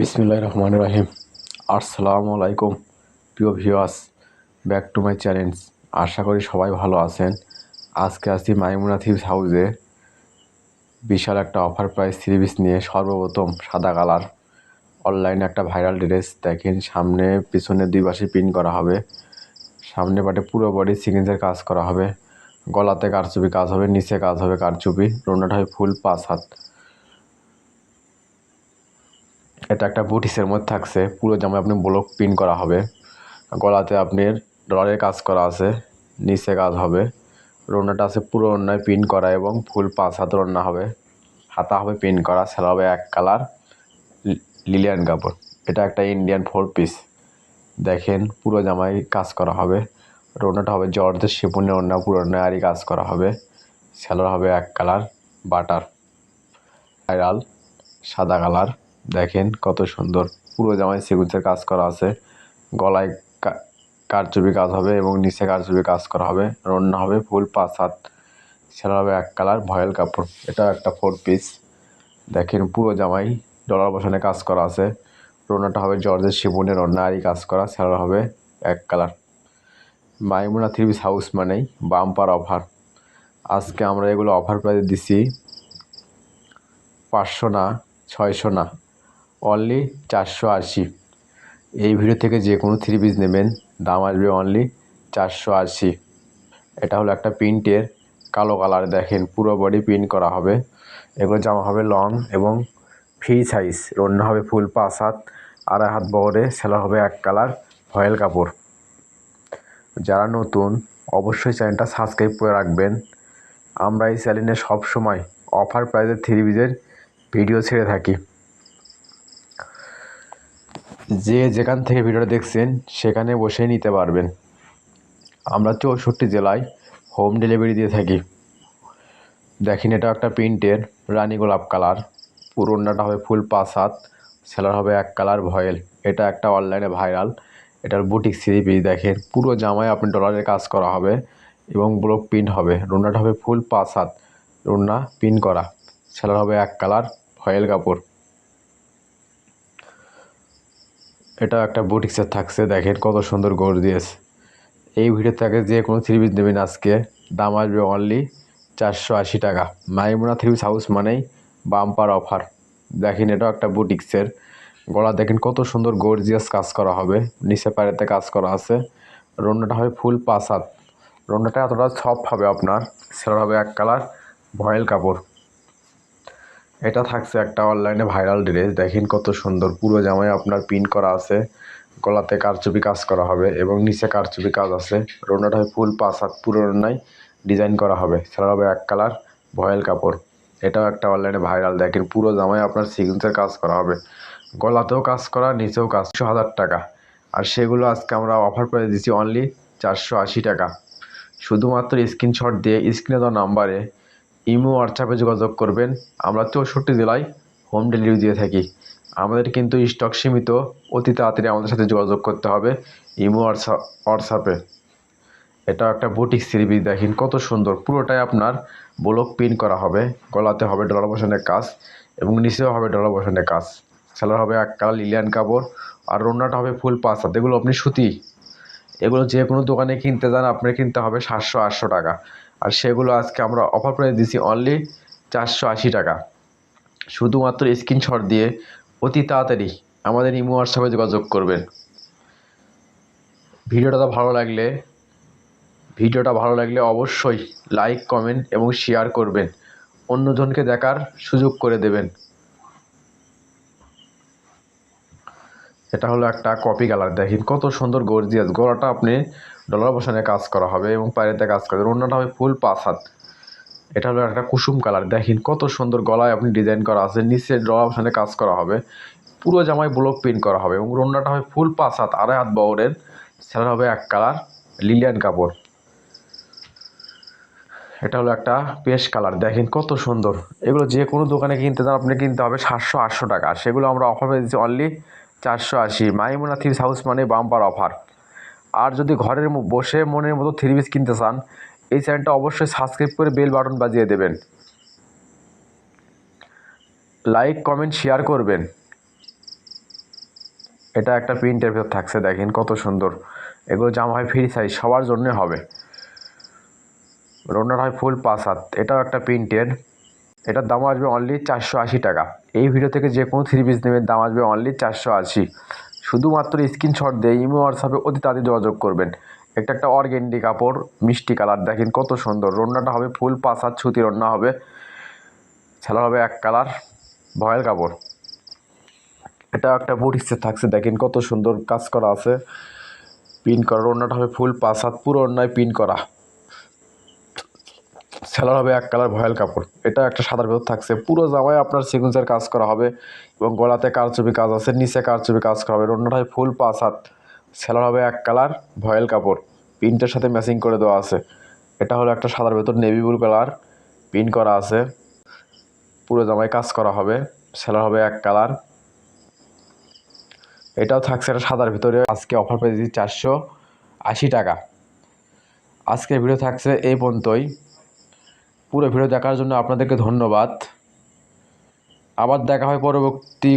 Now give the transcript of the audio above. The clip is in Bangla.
বিসমিল্লাহ রহমান রহিম। আসসালামু আলাইকুম, প্রিয় viewers, back to my challenge আশা করি সবাই ভালো আছেন। আজকে আসছি মাইমুনা থিপস হাউসে। বিশাল একটা অফার প্রাইস থ্রি পিস নিয়ে সর্বপ্রথম সাদা কালার। অনলাইনে একটা ভাইরাল ড্রেস দেখেন সামনে পিছনে দুই পাশে পিন করা হবে। সামনে পাটে পুরো বডি সিকেন্সের কাজ করা হবে। গলাতে কারচুপি কাজ হবে, নিচে কাজ হবে কারচুপি। রোনাটা হবে ফুল পাঁচ হাত। এটা একটা বুটিসের মধ্যে থাকছে। পুরো জামায় আপনি ব্লক প্রিন্ট করা হবে। গলাতে আপনার ডলারের কাজ করা আছে, নিচে কাজ হবে। রোনাটা আছে পুরো অন্যায় প্রিন্ট করা এবং ফুল পাঁচ হাতের ওড়না হবে। হাতা হবে প্রিন্ট করা সেলা হবে এক কালার লিলিয়ান কাপড়। এটা একটা ইন্ডিয়ান ফোর পিস দেখেন পুরো জামায় কাজ করা হবে। রোনাটা হবে জর্জের শিপনের অন্য পুরো আরই কাজ করা হবে। সেলার হবে এক কালার বাটার। ভাইরাল সাদা কালার দেখেন কত সুন্দর। পুরো জামায় সেগুনসের কাজ করা আছে। গলায় কারচুপি কাজ হবে এবং নিচে কারচুপি কাজ করা হবে। রন্না হবে ফুল পাঁচ হাত। সেটা হবে এক কালার, ভয়েল কাপড়। এটা একটা ফোর পিস দেখেন পুরো জামাই ডলার বসানে কাজ করা আছে। রোনাটা হবে জর্জের শিবনের রন্নারই কাজ করা। সেটা হবে এক কালার। মাইমুনা থ্রি হাউস মানেই বাম্পার অফার আজকে আমরা এগুলো অফার প্রাইসে দিছি পাঁচশো না, ছয়শো না। অনলি চারশো আশি। এই ভিডিও থেকে যে কোনো থ্রি পিস নেবেন, দাম আসবে অনলি চারশো আশি। এটা হলো একটা প্রিন্টের কালো কালার দেখেন পুরো বডি প্রিন্ট করা হবে। এগুলো জামা হবে লং এবং ফ্রি সাইজ রন্না হবে ফুল পাঁচ হাত, আড়াই হাত বহরে সেলা হবে এক কালার ফয়েল কাপড়। যারা নতুন, অবশ্যই চ্যানেলটা সাবস্ক্রাইব করে রাখবেন। আমরা এই চ্যানেলে সবসময় অফার প্রাইজের থ্রি পিসের ভিডিও ছেড়ে থাকি। যে যেখান থেকে ভিডিওটা দেখছেন, সেখানে বসে নিতে পারবেন। আমরা চৌষট্টি জেলায় হোম ডেলিভারি দিয়ে থাকি। দেখেন, এটা একটা প্রিন্টের রানী গোলাপ কালার। পুরোনাটা হবে ফুল পাঁচ হাত সেলার হবে এক কালার ভয়েল। এটা একটা অনলাইনে ভাইরাল এটার বুটিক সিরিপি দেখেন, পুরো জামায় আপনি ডলারের কাজ করা হবে এবং ব্লক প্রিন্ট হবে। রুনাটা হবে ফুল পাঁচ হাত রুনা প্রিন্ট করা। সেলার হবে এক কালার ভয়েল কাপড়। এটা একটা বুটিক্সের থাকছে, দেখেন কত সুন্দর গর্জিয়াস এই ভিডিও থেকে যে কোনো থ্রি পিস নেবেন আজকে, দাম আসবে অনলি চারশো আশি টাকা। মাইমুনা থ্রি পিস হাউস মানেই বাম্পার অফার দেখেন এটাও একটা বুটিক্সের। গলা দেখেন কত সুন্দর গর্জিয়াস কাজ করা হবে। নিচে পায়েতে কাজ করা আছে। রন্নাটা হবে ফুল পাঁচ হাত। রন্নাটা এতটা সফট হবে আপনার। সেটা হবে এক কালার ভয়েল কাপড়। এটা থাকছে একটা অনলাইনে ভাইরাল ড্রেস দেখেন কত সুন্দর, পুরো জামায় আপনার পিন করা আছে। গলাতে কারচুপি কাজ করা হবে এবং নিচে কারচুপি কাজ আছে। রোনাটা ফুল পাঁচ হাত পুরো রোনায় ডিজাইন করা হবে। সেটা হবে এক কালার ভয়েল কাপড়। এটাও একটা অনলাইনে ভাইরাল দেখেন পুরো জামায় আপনার সিকুয়েন্সের কাজ করা হবে। গলাতেও কাজ করা, নিচেও কাজ। একশো হাজার টাকা। আর সেগুলো আজকে আমরা অফার করে দিচ্ছি অনলি চারশো আশি টাকা। শুধুমাত্র স্ক্রিনশট দিয়ে স্ক্রিনে দেওয়া নাম্বারে ইমো হোয়াটসঅ্যাপে যোগাযোগ করবেন। আমরা চৌষট্টি জেলায় হোম ডেলিভারি দিয়ে থাকি। আমাদের কিন্তু স্টক সীমিত। অতি তাড়াতাড়ি আমাদের সাথে যোগাযোগ করতে হবে ইমো হোয়াটসঅ্যাপ হোয়াটসঅ্যাপে এটা একটা বুটিক সিরিজ দেখেন কত সুন্দর। পুরোটাই আপনার ব্লক প্রিন্ট করা হবে। গলাতে হবে ডলার বসানের কাজ এবং নিচেও হবে ডলার বসানের কাজ। সেলার হবে এক কালার লিলিয়ান কাপড় আর রোনাটা হবে ফুল পাঁচ হাত। এগুলো আপনি সুতি। এগুলো যে কোনো দোকানে কিনতে যান, আপনার কিনতে হবে সাতশো আটশো টাকা। আর সেগুলো আজকে আমরা অফার প্রাইস দিছি অনলি চারশো আশি টাকা। শুধুমাত্র স্ক্রিনশট দিয়ে অতি তাড়াতাড়ি আমাদের ইমো হোয়াটসঅ্যাপে যোগাযোগ করবেন। ভিডিওটা ভালো লাগলে, ভিডিওটা ভালো লাগলে অবশ্যই লাইক কমেন্ট এবং শেয়ার করবেন। অন্যজনকে দেখার সুযোগ করে দেবেন। এটা হলো একটা কপি কালার দেখেন কত সুন্দর গর্জিয়াস গলাটা আপনি ডলার বসানে কাজ করা হবে এবং পায়রাতে কাজ করা হবে। অন্যটা হবে ফুল পাঁচ হাত। এটা হলো একটা কুসুম কালার। দেখেন কত সুন্দর গলায় আপনি ডিজাইন করা আছে। নিচে ডলার বসানে কাজ করা হবে। পুরো জামায় ব্লক প্রিন্ট করা হবে এবং রন্নাটা হবে ফুল পাঁচ হাত, আড়াই হাত বহরের। সেটা হবে এক কালার লিলিয়ান কাপড়। এটা হলো একটা পেশ কালার। দেখেন কত সুন্দর। এগুলো যে কোনো দোকানে কিনতে যান আপনি কিনতে হবে সাতশো, আটশো টাকা। সেগুলো আমরা অফার পেয়ে দিচ্ছি অনলি চারশো আশি। মাইমুনা থ্রিস হাউস মানে বাম্পার অফার আর যদি ঘরের বসে মনের মতো থ্রি পিস কিনতে চান, এই চ্যানেলটা অবশ্যই সাবস্ক্রাইব করে বেল বাটন বাজিয়ে দেবেন। লাইক কমেন্ট শেয়ার করবেন। এটা একটা প্রিন্টের ভেতর থাকছে, দেখেন কত সুন্দর। এগুলো জামা হয় ফ্রি সাইজ সবার জন্য হবে। রোনার হয় ফুল পাঁচ হাত, এটাও একটা প্রিন্টের এটার দাম আসবে অনলি চারশো আশি টাকা। এই ভিডিও থেকে যে কোনো থ্রি পিস নেবেন, দাম আসবে অনলি চারশো আশি। শুধুমাত্র স্ক্রিনশট দিয়ে ইমো হোয়াটসঅ্যাপে অতি তাড়াতাড়ি যোগাযোগ করবেন। একটা একটা অর্গেন্ডি কাপড়, মিষ্টি কালার, দেখেন কত সুন্দর। রন্নাটা হবে ফুল হাত সুতি রন্না হবে। ছেলা হবে এক কালার, ভয়েল কাপড়। এটা একটা বুটিক্সে থাকছে, দেখেন কত সুন্দর কাজ করা আছে। পিন করা রন্নাটা হবে ফুল হাত পুরো অন্যায় পিন করা। সেলার হবে এক কালার ভয়েল কাপড়। এটা একটা সাদার ভেতর থাকছে। পুরো জামায় আপনার সিকুন্সের কাজ করা হবে এবং গলাতে কারচুপি কাজ আছে, নিচে কারচুপি কাজ করা হবে। রন্নাটা হয় ফুল পাঁচ হাত। সেলার হবে এক কালার ভয়েল কাপড়। পিনটার সাথে ম্যাচিং করে দেওয়া আছে। এটা হলো একটা সাদার ভেতর নেভি ব্লু কালার পিন করা আছে। পুরো জামায় কাজ করা হবে। সেলার হবে এক কালার। এটাও থাকছে একটা সাদার ভিতরে। আজকে অফার পেয়ে দিচ্ছি চারশো আশি টাকা। আজকের ভিডিও থাকছে এই পর্যন্তই। পুরো ভিডিও দেখার জন্য আপনাদেরকে ধন্যবাদ। আবার দেখা হয় পরবর্তী